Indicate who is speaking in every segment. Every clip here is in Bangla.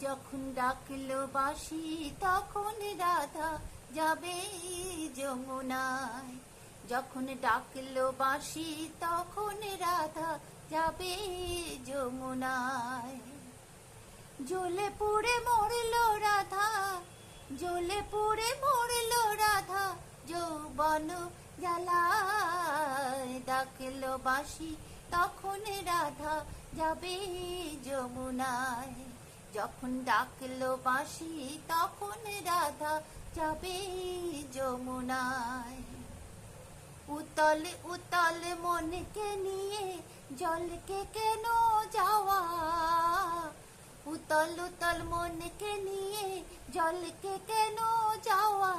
Speaker 1: যখন ডাকলো বাসি তখন রাধা যাবে যমুনায়। যখন ডাকলো বাসি তখন রাধা যাবে যমুনায়। জ্বলে পুড়ে মরল রাধা, জ্বলে পুড়ে মরল রাধা, যৌবন জ্বালায় ডাকলো বাসি তখন রাধা যাবে যমুনায়। যখন ডাকলো বাঁশি, তখন রাধা যাবে যমুনায়। উতল উতল মনকে নিয়ে জলকে কেন যাওয়া? উতল উতল মনকে নিয়ে জলকে কেন যাওয়া?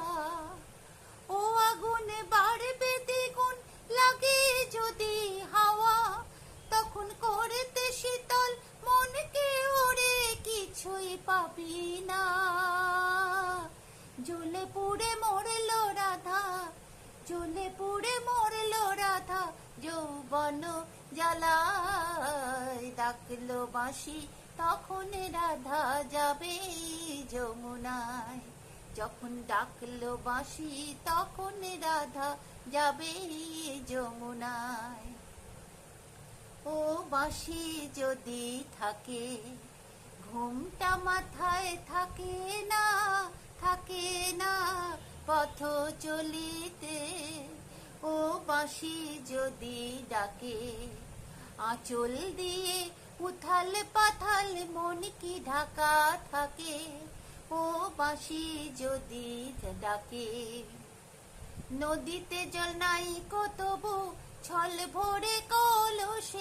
Speaker 1: পাবি না। জ্বলে পুড়ে মরলো রাধা জ্বলে পুড়ে মরলো রাধা, যৌবন জ্বালায় ডাকলো বাঁশি। তখন রাধা যাবে যমুনায়। যখন ডাকলো বাঁশি, তখন রাধা যাবে যমুনায়। ও বাঁশি যদি থাকে ঘুমটা মাথায় থাকে না থাকে না পথ চলিতে। ও বাঁশি যদি ডাকে, আঁচল দিয়ে উথাল পাথাল মন কি ঢাকা থাকে। ও বাঁশি যদি ডাকে, নদীতে জল নাই কতবু ছল ভরে কলসে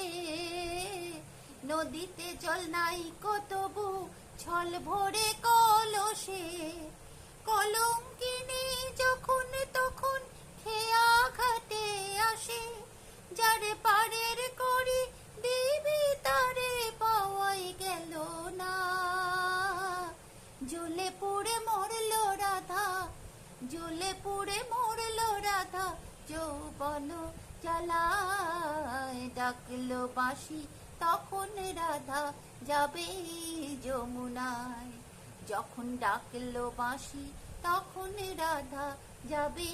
Speaker 1: নদীতে জল নাই কতবু ছল ভরে কলসে। কলঙ্কিনী যখন তখন খেয়া ঘাটে আসে, যারে পারের করি দিবি তারে পাওয়াই গেল না। জ্বলে পুড়ে মরলো রাধা জ্বলে পুড়ে মরলো রাধা, যৌবন জ্বালায় ডাকলো বাঁশি তখন রাধা যাবে যমুনায়। যখন ডাকলো বাঁশি তখন রাধা যাবে